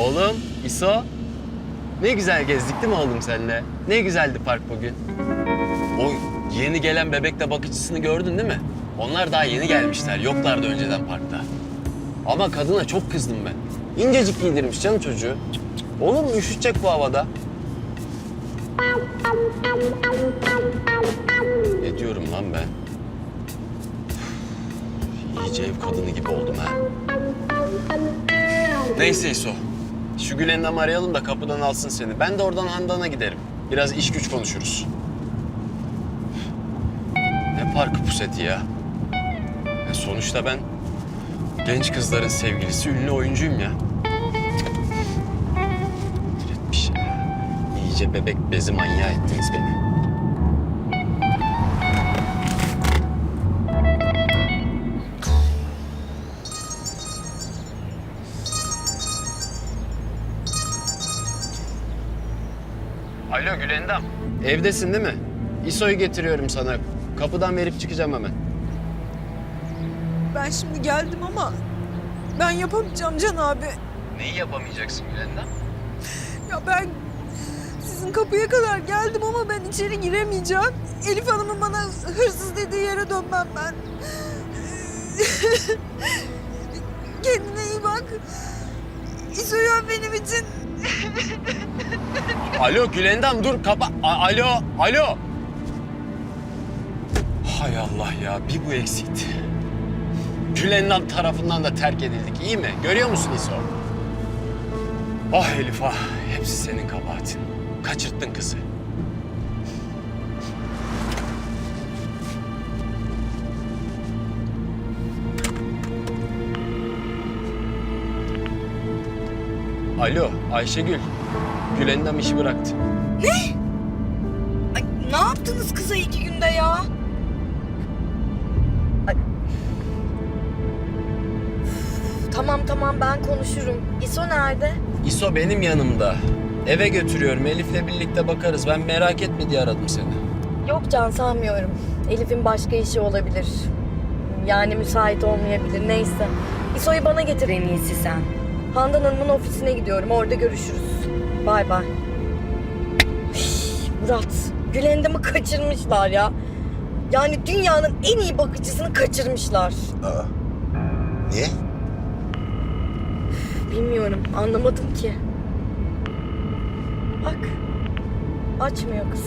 Oğlum, İso. Ne güzel gezdik değil mi oğlum seninle? Ne güzeldi park bugün. O yeni gelen bebekle bakıcısını gördün değil mi? Onlar daha yeni gelmişler. Yoklardı önceden parkta. Ama kadına çok kızdım ben. İncecik giydirmiş canım çocuğu. Olur mu? Üşütecek bu havada. Ne diyorum lan ben? Üf, İyice ev kadını gibi oldum ha. Neyse İso. Şu Gülendam'ı arayalım da kapıdan alsın seni. Ben de oradan Handan'a giderim. Biraz iş güç konuşuruz. Ne parkı puseti ya. ya. Sonuçta ben genç kızların sevgilisi, ünlü oyuncuyum ya. Bir şey. İyice bebek bezi manyağı ettiniz beni. Alo Gülendam. Evdesin değil mi? İso'yu getiriyorum sana. Kapıdan verip çıkacağım hemen. Ben şimdi geldim ama ben yapamayacağım Can abi. Neyi yapamayacaksın Gülendam? Ya ben sizin kapıya kadar geldim ama ben içeri giremeyeceğim. Elif Hanım'ın bana hırsız dediği yere dönmem ben. Kendine iyi bak. İso'yu benim için. Alo Gülendam dur kapa. A- alo, alo. Hay Allah ya bir bu eksikti. Gülendam tarafından da terk edildik iyi mi? Görüyor musun İso? Ah Elif ah hepsi senin kabahatin. Kaçırttın kızı. Alo Ayşegül. Gülendam işi bıraktı. Ay, ne yaptınız kıza iki günde ya? Tamam tamam ben konuşurum. İso nerede? İso benim yanımda. Eve götürüyorum. Elif'le birlikte bakarız. Ben merak etme diye aradım seni. Yok Can sanmıyorum. Elif'in başka işi olabilir. Yani müsait olmayabilir neyse. İso'yu bana getir en iyisi sen. Handan Hanım'ın ofisine gidiyorum orada görüşürüz. Bay bay. Murat, Gülendam'ı kaçırmışlar ya. Yani dünyanın en iyi bakıcısını kaçırmışlar. Aa. Niye? Bilmiyorum, anlamadım ki. Bak, açmıyor kız.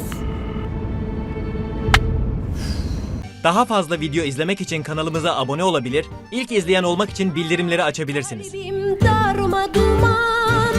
Daha fazla video izlemek için kanalımıza abone olabilir, ilk izleyen olmak için bildirimleri açabilirsiniz. Kalbim darma duman